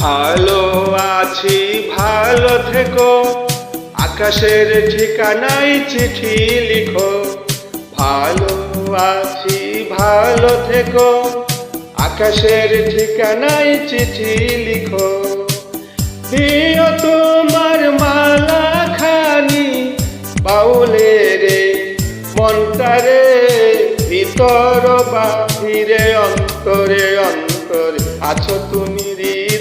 ভালো আছি, ভালো থেকো। আকাশের ঠিকানায় চিঠি লিখো। ভালো আছি, ভালো থেকো। আকাশের ঠিকানায় চিঠি লিখো। দিও তোমার মালা খানি বাউলে রে মন্তারে ভিতর বাহিরে অন্তরে অন্তরে আছো তুমি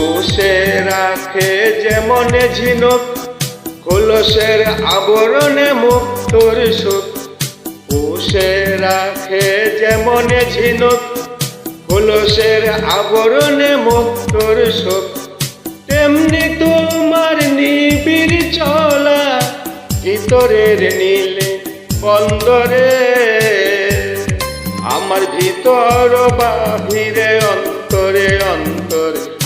বসে রাখে যেমন ঝিনুক, কলসের আবরণে মুক্তর সুখ। বসে রাখে যেমন ঝিনুক, কলসের আবরণে মুক্তর সুখ। তেমনি তোমার নিবিড় চলা ভিতরের নীলে বন্দরে। আমার ভিতর বাহিরে অন্তরে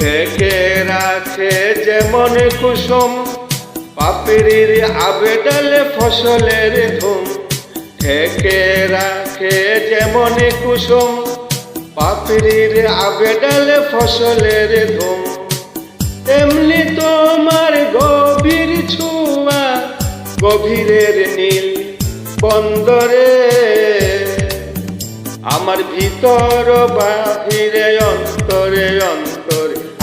ঢেকে রাখে যেমন কুসুম, পাপড়ির আবেডালে ফসলের ধুম। ঢেকে রাখে যেমন কুসুম, পাপড়ির আবেডালে ফসলের ধুম। তেমনি তোমার গভীর ছোঁয়া, গভীরের নীল বন্দরে। আমার ভিতর বাহিরে, অন্তরে অন্তরে